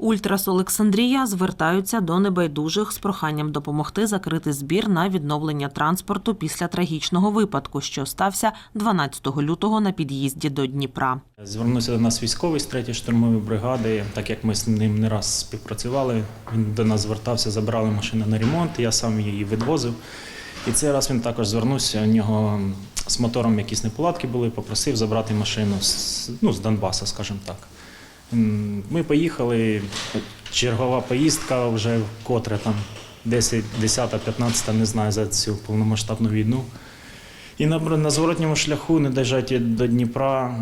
Ультрас Олександрія звертаються до небайдужих з проханням допомогти закрити збір на відновлення транспорту після трагічного випадку, що стався 12 лютого на під'їзді до Дніпра. Звернувся до нас військовий з 3-ї штурмової бригади, так як ми з ним не раз співпрацювали. Він до нас звертався, забрали машину на ремонт, я сам її відвозив. І цей раз він також звернувся. У нього з мотором якісь неполадки були, попросив забрати машину з, ну, з Донбаса, скажімо так. Ми поїхали, чергова поїздка вже котре там 10, 10 15 не знаю за цю повномасштабну війну. І на, на зворотньому шляху, не доїжджаючи до Дніпра,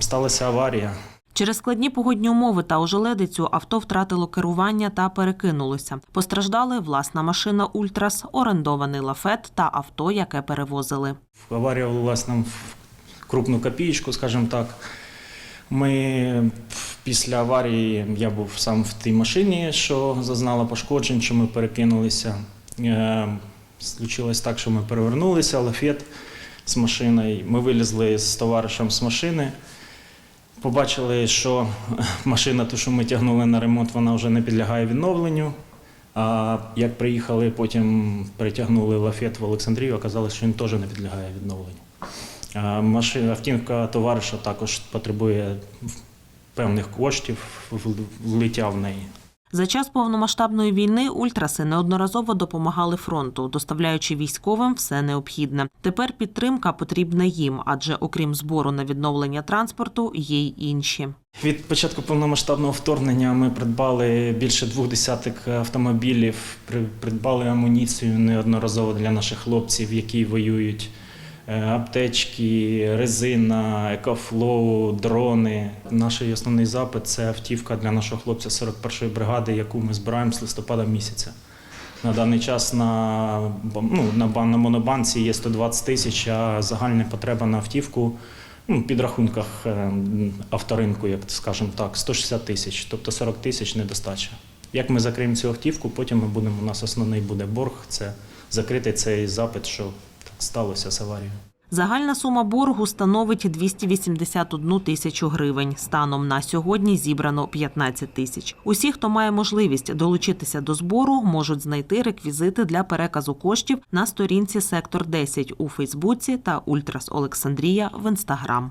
сталася аварія. Через складні погодні умови та ожеледицю авто втратило керування та перекинулося. Постраждали власна машина Ультрас, орендований лафет та авто, яке перевозили. Аварія влилась нам в крупну копієчку, скажімо так. Ми після аварії я був сам в тій машині, що зазнала пошкоджень, що ми перекинулися. Е, Случилось так, що ми перевернулися, лафет з машиною. Ми вилізли з товаришем з машини. Побачили, що машина, ту, що ми тягнули на ремонт, вона вже не підлягає відновленню. А як приїхали, потім притягнули лафет в Олександрію, оказалось, що він теж не підлягає відновленню. А Машина, автівка товариша також потребує певних коштів, в- влиття в неї. За час повномасштабної війни ультраси неодноразово допомагали фронту, доставляючи військовим все необхідне. Тепер підтримка потрібна їм, адже окрім збору на відновлення транспорту, є й інші. Від початку повномасштабного вторгнення ми придбали більше двох десяток автомобілів, придбали амуніцію неодноразово для наших хлопців, які воюють. Е, Аптечки, резина, екофлоу, дрони. Наш основний запит це автівка для нашого хлопця 41-ї бригади, яку ми збираємо з листопада місяця. На даний час на, ну, на, на монобанці є 120 тисяч, а загальна потреба на автівку ну, підрахунках е, авторинку, як скажемо так, 160 тисяч, тобто 40 тисяч недостача. Як ми закриємо цю автівку, потім ми будемо, у нас основний буде борг, це закрити цей запит, що сталося з аварією. Загальна сума боргу становить 281 тисячу гривень. Станом на сьогодні зібрано 15 тисяч. Усі, хто має можливість долучитися до збору, можуть знайти реквізити для переказу коштів на сторінці Сектор 10 у Фейсбуці та Ультрас Олександрія в Інстаграм.